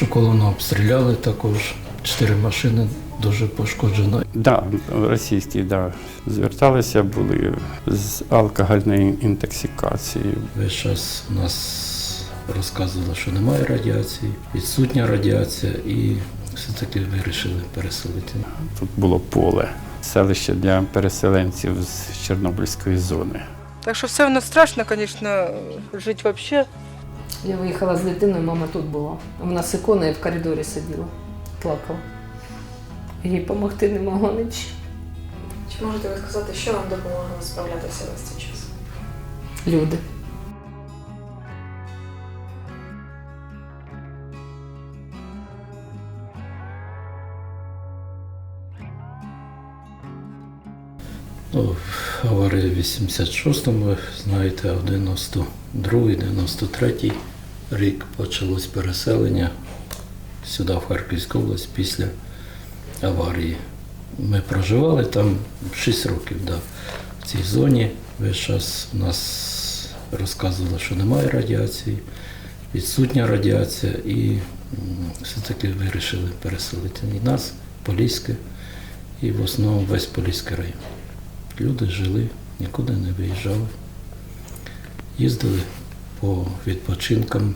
Нашу колону обстріляли також. Чотири машини дуже пошкоджено. Да, російські, да. Зверталися були з алкогольної інтоксикації. Весь час у нас розказували, що немає радіації, відсутня радіація, і все-таки вирішили переселити. Тут було поле, селище для переселенців з Чорнобильської зони. Так що все воно страшно, звісно, жити взагалі. Я виїхала з дитиною, мама тут була. Вона з іконою в коридорі сиділа, плакала. Їй допомогти не могла нічим. Чи можете ви сказати, що вам допомогло справлятися весь цей час? Люди. Аварія в 86-му, ви знаєте, в 92-й, 93-й рік почалось переселення сюди, в Харківську область, після аварії. Ми проживали там 6 років да, в цій зоні. Весь час у нас розказували, що немає радіації, відсутня радіація, і все-таки вирішили переселити і нас, Поліське, і в основному весь Поліський район. Люди жили, нікуди не виїжджали. Їздили по відпочинкам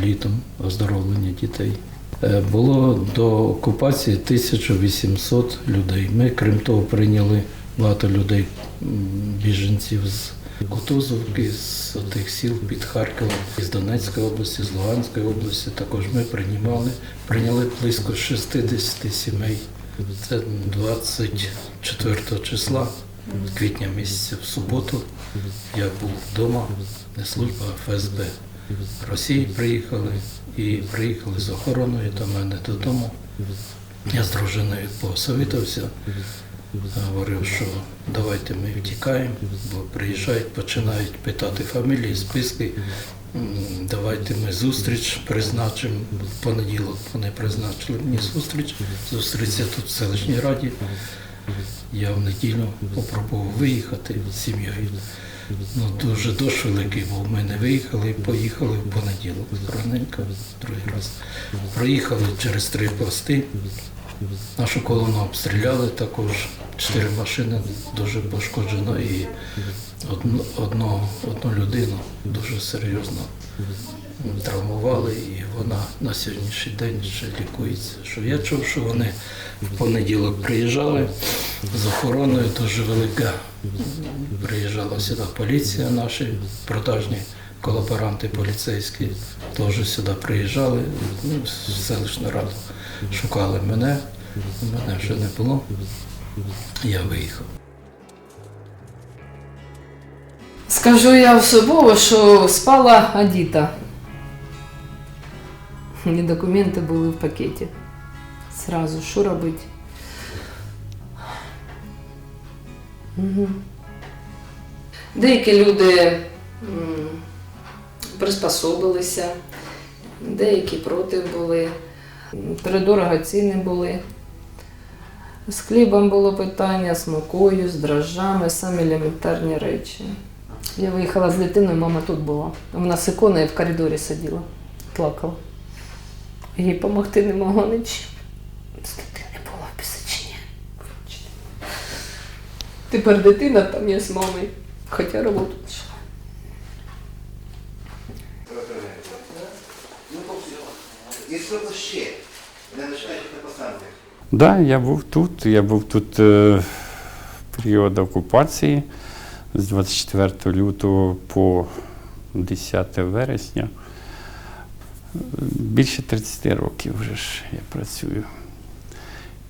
літом, оздоровлення дітей. Е, Було до окупації 1800 людей. Ми, крім того, прийняли багато людей, біженців з Кутузовки, з тих сіл під Харковом, з Донецької області, з Луганської області. Також ми приймали, прийняли близько 60 сімей. Це 24 числа квітня місяця в суботу. Я був вдома, не служба, а ФСБ. Росії приїхали і приїхали з охороною до мене додому. Я з дружиною посовітався, говорив, що давайте ми втікаємо, бо приїжджають, починають питати фамілії, списки. Давайте ми зустріч призначимо. В понеділок вони призначили мені зустріч. Зустрічся тут в селищній раді. Я в неділю попробував виїхати з сім'єю. Ну, дуже дощ великий був. Ми не виїхали поїхали в понеділок. Раненько, другий раз. Проїхали через три пости. Нашу колону обстріляли також. Чотири машини дуже пошкоджено і одну, одну, людину дуже серйозно травмували, і вона на сьогоднішній день ще лікується. Що я чув, що вони в понеділок приїжджали з охороною дуже велика. Приїжджала сюди поліція, наші продажні колаборанти поліцейські теж сюди приїжджали, ну, в селищну раду шукали мене, мене вже не було. Я виїхав. Скажу я особово, що спала Адіта. І документи були в пакеті. Сразу, що робити? Угу. Деякі люди приспособилися, деякі проти були, передорого ціни були. З хлібом було питання, з мукою, з дрожжами, самі елементарні речі. Я виїхала з дитиною, мама тут була. Вона з іконою в коридорі сиділа, плакала. Їй допомогти не могла нічим. З дитини була в. Тепер дитина там є з мамою, хоча роботу І що ще? Не починаєте посадки. Да, я був тут. Я був тут е, в період окупації з 24 лютого по 10 вересня. Більше 30 років вже ж я працюю.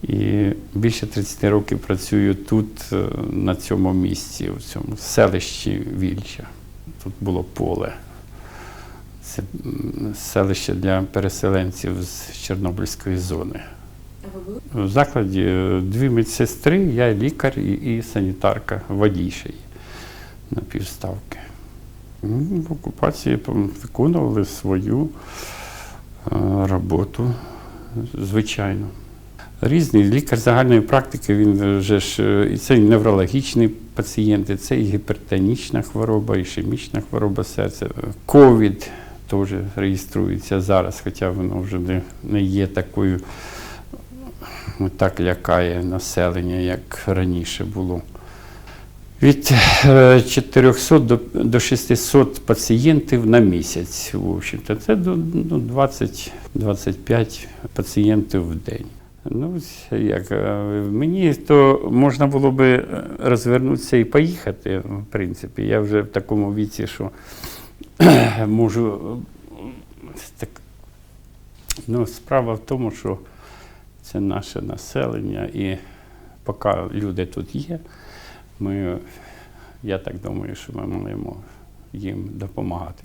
І більше 30 років працюю тут, е, на цьому місці, у цьому селищі Вільча. Тут було поле. Це селище для переселенців з Чорнобильської зони. В закладі е, дві медсестри, я лікар і, і санітарка, водій ще є на півставки. Ну, В окупації виконували свою е, роботу, звичайно. Різний лікар загальної практики, він вже ж е, і це і неврологічні пацієнти, це і гіпертонічна хвороба, і ішемічна хвороба серця, ковід теж реєструється зараз, хоча воно вже не, не є такою, ну, так лякає населення, як раніше було. Від е, 400 до, до 600 пацієнтів на місяць. В общем-то. Це ну, 20-25 пацієнтів в день. Ну, як, е, мені то можна було би е, розвернутися і поїхати, в принципі. Я вже в такому віці, що можу. е, Так, ну, справа в тому, що це наше населення, і поки люди тут є, ми, я так думаю, що ми маємо їм допомагати.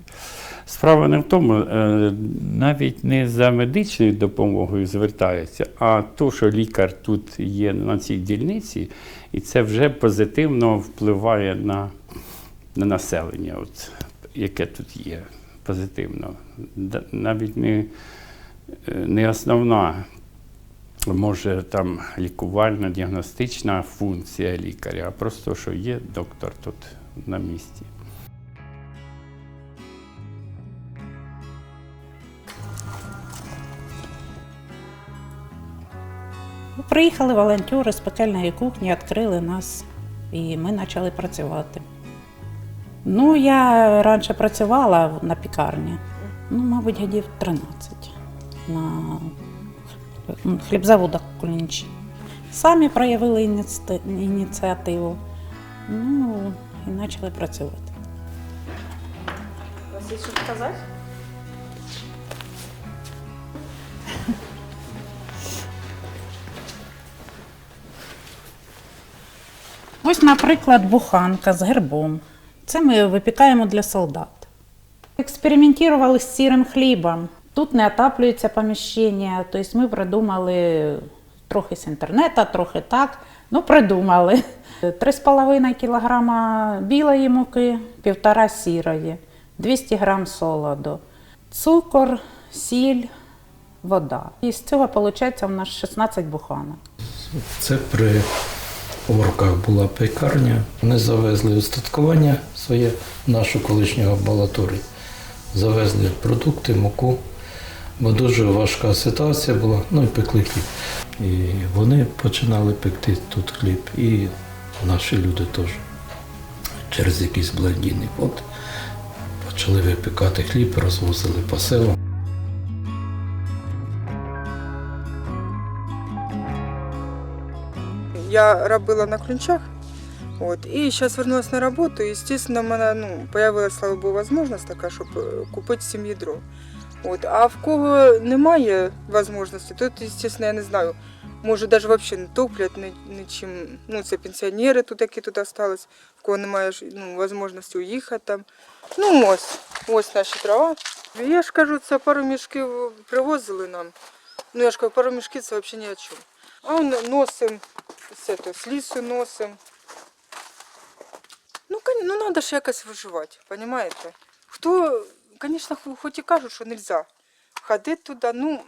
Справа не в тому, е, навіть не за медичною допомогою звертаються, а то, що лікар тут є на цій дільниці, і це вже позитивно впливає на, на населення, от, яке тут є. Позитивно. Навіть не, не основна може там лікувальна, діагностична функція лікаря, а просто що є доктор тут на місці. Приїхали волонтери з пекельної кухні, відкрили нас, і ми почали працювати. Ну, я раніше працювала на пікарні, ну, мабуть, годів 13 на хлібзаводах Кулінчі. Самі проявили ініци- ініціативу, ну і почали працювати. У вас є що сказати? Ось, наприклад, буханка з гербом. Це ми випікаємо для солдат. Експериментували з сірим хлібом. Тут не отаплюється поміщення, тобто ми придумали трохи з інтернету, трохи так. Ну, придумали. 3,5 кг білої муки, 1,5 сірої, 200 г солоду, цукор, сіль, вода. І з цього виходить у нас 16 буханок. Це при орках була пекарня. Вони завезли устаткування своє в нашу колишню амбулаторію. Завезли продукти, муку, бо дуже важка ситуація була, ну і пекли хліб. І вони починали пекти тут хліб, і наші люди теж через якийсь благодійний фонд почали випікати хліб, розвозили по селам. Я робила на ключах. Вот. И сейчас вернулась на работу, и, естественно, у меня ну, появилась, слава Богу, возможность така, щоб е, купити сім'ї дров. От. А в кого немає можливості, то, естественно, я не знаю, може навіть взагалі не топлять ні, нічим. Ну, це пенсіонери тут, які тут остались, в кого немає ну, можливості уїхати там. Ну, ось, ось наші дрова. Я ж кажу, це пару мішків привозили нам. Ну, я ж кажу, пару мішків це взагалі ні о чому. А он носим, це то, з лісу носим. Ну, кон- ну треба ж якось виживати, розумієте? Хто, звісно, хоч і кажуть, що не можна ходити туди, ну,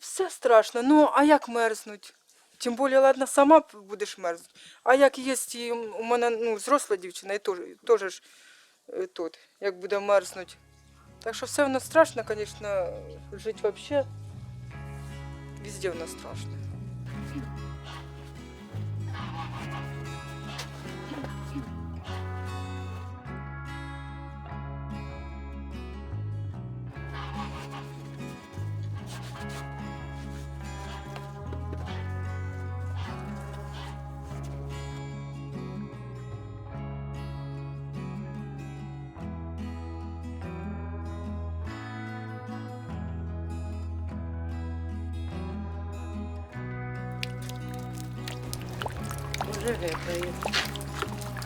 все страшно. Ну, а як мерзнуть? Тим більше, ладно, сама п- будеш мерзнути. А як є і у мене ну, взросла дівчина, і теж, теж ж е, тут, як буде мерзнути. Так що все воно страшно, звісно, жити взагалі. Везде воно страшно.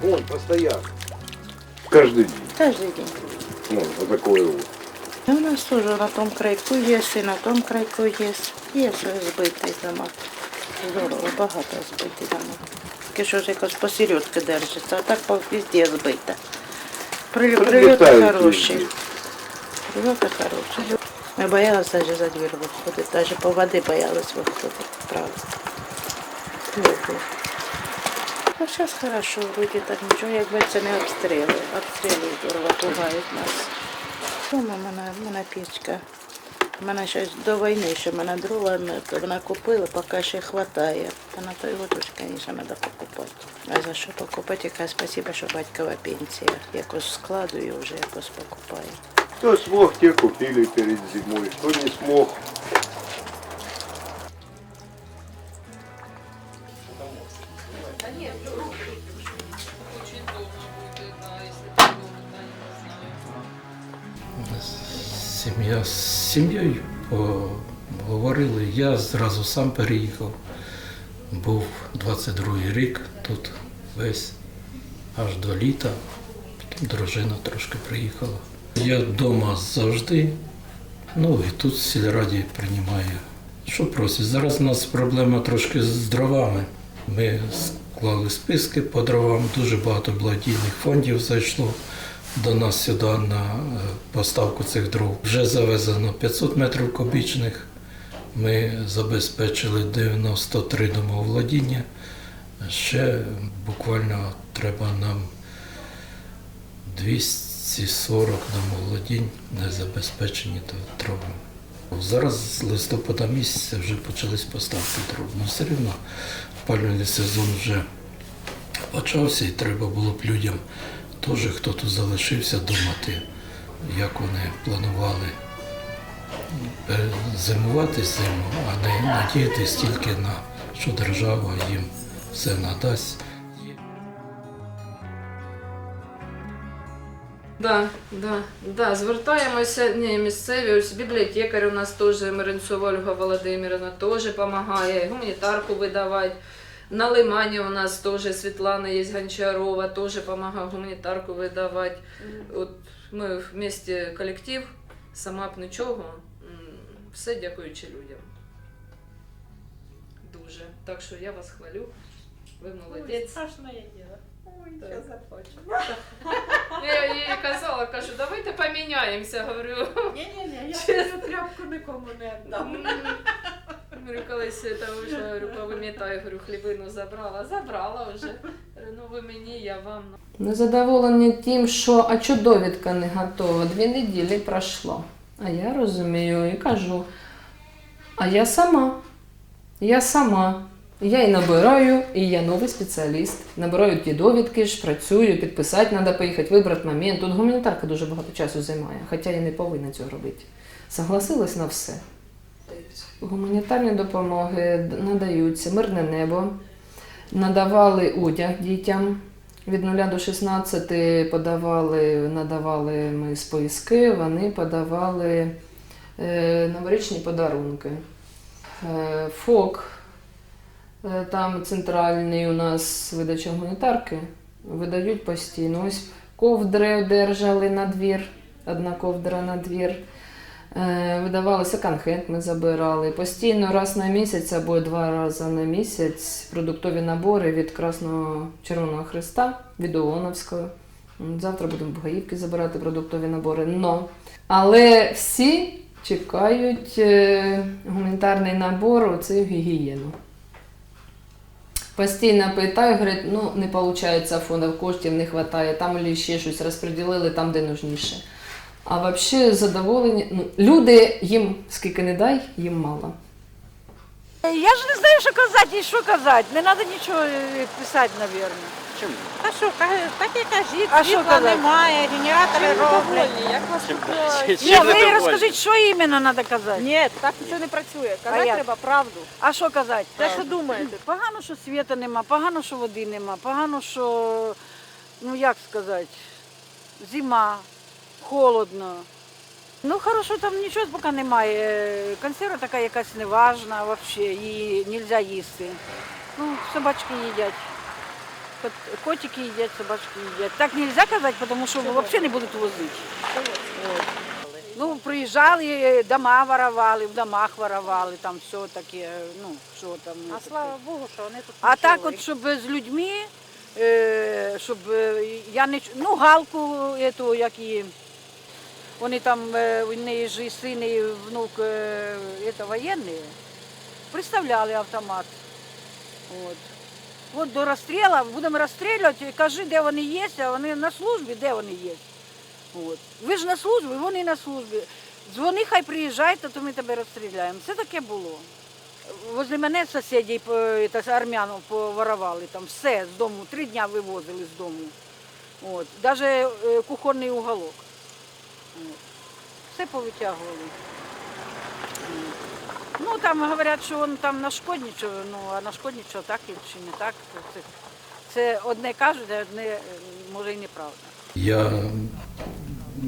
Он постоянно. Каждый день. Каждый день. Ну, вот такое вот. И у нас тоже на том крайку есть, и на том крайку есть. Є збитий замок. Здорово, багато збитий замок. Тільки що ж якось посередки держиться, а так по везде збите. Прильоти хороші. Прильоти хороші. Ми боялися навіть за двір виходити, навіть по води боялись виходити, правда. Ну, зараз хорошо, вроді так нічого, якби це не обстріли. Обстріли здорово пугають нас. Дома мене, мене пічка. У мене ще до війни, в мене дрова, вона купила, поки ще вистачає. Та на той год звісно, треба покупати. А за що покупати? Яка спасибо, що батькова пенсія. Якось складую вже, якось покупаю. Кто смог, те купили перед зимой. Кто не смог, Я зразу сам переїхав. Був 22-й рік тут весь аж до літа. Потім дружина трошки приїхала. Я вдома завжди. Ну і тут сільраді приймаю. Що просять? Зараз у нас проблема трошки з дровами. Ми склали списки по дровам, дуже багато благодійних фондів зайшло до нас сюди на е, поставку цих дров. Вже завезено 500 метрів кубічних. Ми забезпечили 93 домоволодіння. Ще буквально треба нам 240 домоволодінь не забезпечені дровами. Зараз з листопада місяця вже почались поставки дров. Ну все рівно опалювальний сезон вже почався і треба було б людям теж, хто тут залишився, думати, як вони планували зимувати зиму, а не надіятись тільки на що держава їм все надасть. Да, да, да, звертаємося. Ні, місцеві ось бібліотекар у нас теж Миринцова Ольга Володимирівна теж допомагає, гуманітарку видавати. На Лимані у нас теж Світлана є Гончарова, теж допомагає гуманітарку видавати. От ми в місті колектив, сама б нічого. Все дякуючи людям. Дуже. Так що я вас хвалю. Ви молодець. Страшне діло. Ой, Так. я заплачу. Я їй казала, кажу, давайте поміняємося. Говорю, Ні-ні-ні, я Чесно. цю тряпку нікому не віддам. Говорю, колись я там вже говорю, повимітаю, говорю, хлібину забрала. Забрала вже. Говорю, ну ви мені, я вам. Незадоволені тим, що а чого довідка не готова? Дві неділі пройшло. А я розумію і кажу, а я сама. Я сама. Я і набираю, і я новий спеціаліст. Набираю ті довідки ж, працюю, підписати треба поїхати, вибрати момент. Тут гуманітарка дуже багато часу займає, хоча я не повинна цього робити. Согласилась на все. Гуманітарні допомоги надаються, мирне небо, надавали одяг дітям. Від 0 до 16 подавали, надавали ми списки, вони подавали е, новорічні подарунки. Е, ФОК, е, там центральний у нас видача гуманітарки, видають постійно. Ось ковдри одержали на двір, одна ковдра на двір. Е, Видавалося конхент, ми забирали. Постійно раз на місяць або два рази на місяць продуктові набори від Красного Червоного Христа, від ООНовського. Завтра будемо в Гаївки забирати продуктові набори. Но. Але всі чекають е, гуманітарний набор оцей гігієну. Постійно питаю, говорять, ну не виходить фондів, коштів не вистачає, там ще щось розподілили там, де нужніше. А взагалі задоволені. Ну, люди їм скільки не дай, їм мало. Я ж не знаю, що казати і що казати. Не треба нічого е, писати, мабуть. Чому? А що, ка- так і кажіть, А що світла казати? немає, генератори роблять. Як вас Ні, Ні, ви розкажіть, що іменно треба казати. Ні, так це не працює. А Казати як? треба правду. А що казати? Те, що думаєте. Погано, що світа нема, погано, що води нема, погано, що, ну як сказати, зима, холодно. Ну, хорошо, там нічого поки немає. Консерва така якась неважна взагалі, її не можна їсти. Ну, собачки їдять. Котики їдять, собачки їдять. Так не можна казати, тому що взагалі не будуть возити. Ну, приїжджали, дома воровали, в домах воровали, там все таке, ну, що там. А слава Богу, що вони тут А так от, щоб з людьми, е, щоб е, я не ч- ну, галку ету, як і вони там, у неї ж і син, і внук е, это, воєнний, приставляли автомат. От. От до розстрілу, будемо розстрілювати, кажи, де вони є, а вони на службі, де вони є. От. Ви ж на службі, вони на службі. Дзвони, хай приїжджають, то ми тебе розстріляємо. Це таке було. Возле мене сусідів е, та, армян поворовали там все з дому, три дня вивозили з дому. От. Навіть кухонний уголок. Все повитягували. Ну там говорять, що він там нашкодничав, ну а нашкодничав так чи не так. Це, це одне кажуть, а одне е, може і неправда. Я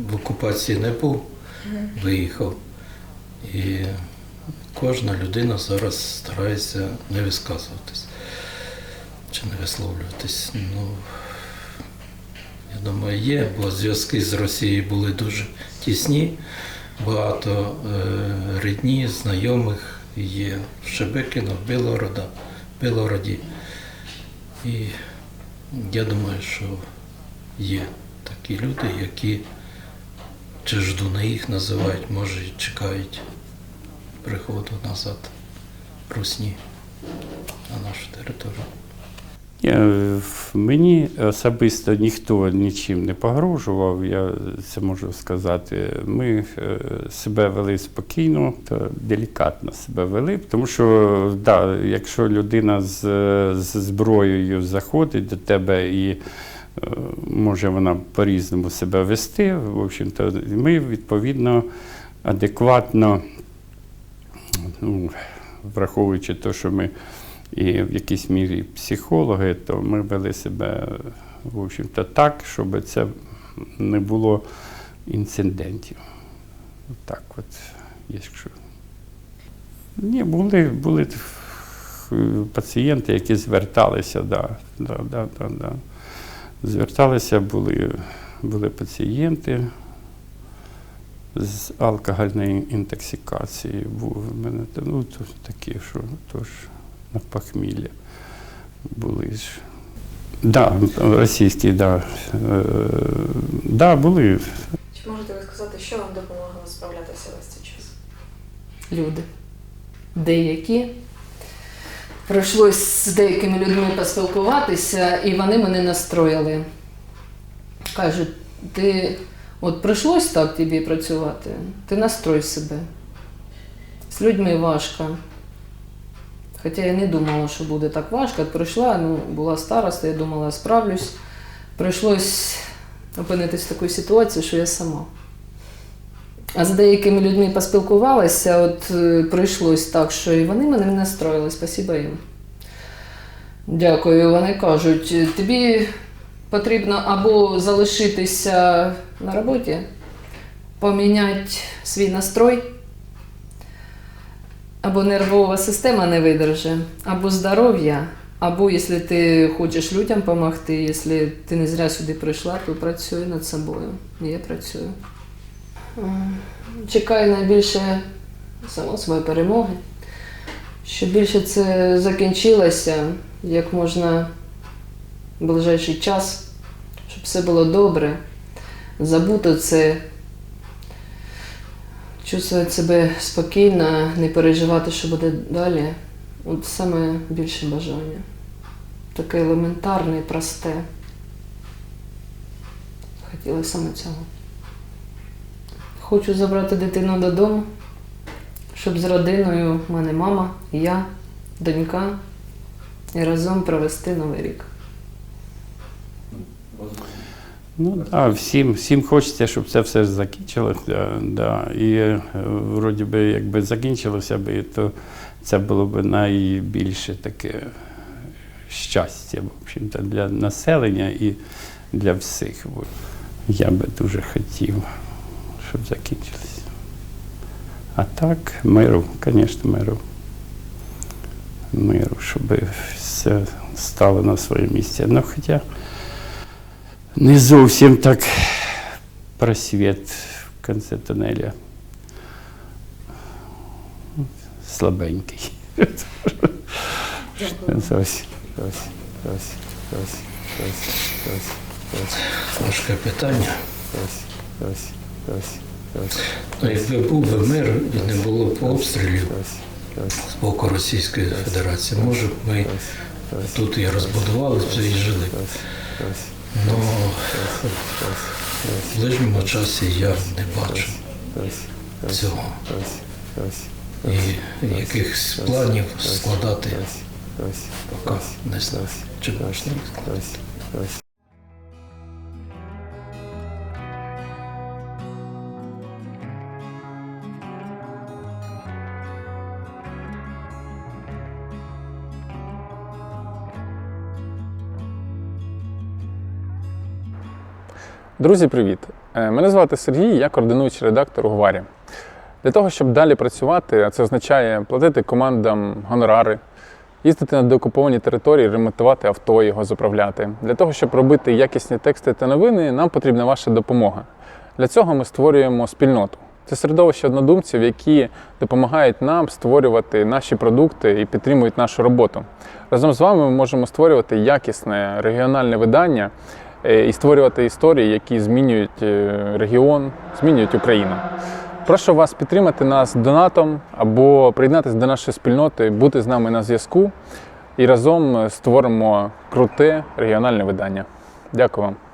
в окупації не був, виїхав. І кожна людина зараз старається не висказуватись чи не висловлюватись. Ну, думаю, є, бо зв'язки з Росією були дуже тісні. Багато е, рідні, знайомих є в Шебекіно, в Білгорода, Білгороді. І я думаю, що є такі люди, які чи ждуни їх називають, може і чекають приходу назад Русні на нашу територію. В- мені особисто ніхто нічим не погрожував, я це можу сказати. Ми е, себе вели спокійно та делікатно себе вели, тому що да, якщо людина з, з зброєю заходить до тебе і е, може вона по-різному себе вести, в общем-то, ми відповідно адекватно, ну, враховуючи те, що ми і в якійсь мірі психологи, то ми вели себе, в общем-то, так, щоб це не було інцидентів. Так от, якщо. Ні, були, були пацієнти, які зверталися, да, да, да, да, да. Зверталися, були, були пацієнти з алкогольною інтоксикацією. Був у мене ну, такі, що тож на похмілля були ж. Да, російські, да. Е, да, були. Чи можете ви сказати, що вам допомагало справлятися весь цей час? люди. Деякі. Прийшлось з деякими людьми поспілкуватися, і вони мене настроїли. Кажуть, ти от прийшлось так тобі працювати, ти настрой себе. З людьми важко. Хоча я не думала, що буде так важко. Прийшла, ну, була староста, я думала, справлюсь. Прийшлось опинитись в такій ситуації, що я сама. А з деякими людьми поспілкувалася, от е, прийшлось так, що і вони мене не настроїли, спасибо їм. Дякую. Вони кажуть, тобі потрібно або залишитися на роботі, поміняти свій настрой, або нервова система не видержить, або здоров'я, або якщо ти хочеш людям допомогти, якщо ти не зря сюди прийшла, то працюй над собою. Я працюю. Чекаю найбільше само своєї перемоги. Щоб більше це закінчилося як можна в ближайший час, щоб все було добре, забути це, чувствувати себе спокійно, не переживати, що буде далі. От саме більше бажання. Таке елементарне і просте. Хотіла саме цього. Хочу забрати дитину додому, щоб з родиною в мене мама, я, донька і разом провести новий рік. Ну, да, всім, всім хочеться, щоб це все закінчилося. Да. І е, вроді би, якби закінчилося б, то це було б найбільше таке щастя, в общем-то, для населення і для всіх. Я би дуже хотів, щоб закінчилося. А так, миру, звісно, миру. Миру, щоб все стало на своє місце. Ну, хоча не зовсім так просвіт в кінці тунеля. Слабенький. Зовсім, зовсім, зовсім, зовсім, зовсім, зовсім, зовсім, Важке питання. зовсім, зовсім, зовсім, Ну, якби був би мир і не було б обстрілів з боку Російської Федерації, може б ми тут і розбудувалися і жили. Ну. В ближньому часі я не бачу цього. І якихось планів складати поки не знаю. Чи можна складати. Друзі, привіт! Е, Мене звати Сергій, я координуючий редактор у Гварі. Для того, щоб далі працювати, а це означає платити командам гонорари, їздити на деокуповані території, ремонтувати авто, його заправляти. Для того, щоб робити якісні тексти та новини, нам потрібна ваша допомога. Для цього ми створюємо спільноту. Це середовище однодумців, які допомагають нам створювати наші продукти і підтримують нашу роботу. Разом з вами ми можемо створювати якісне регіональне видання і створювати історії, які змінюють е, регіон, змінюють Україну. Прошу вас підтримати нас донатом або приєднатися до нашої спільноти, бути з нами на зв'язку і разом створимо круте регіональне видання. Дякую вам.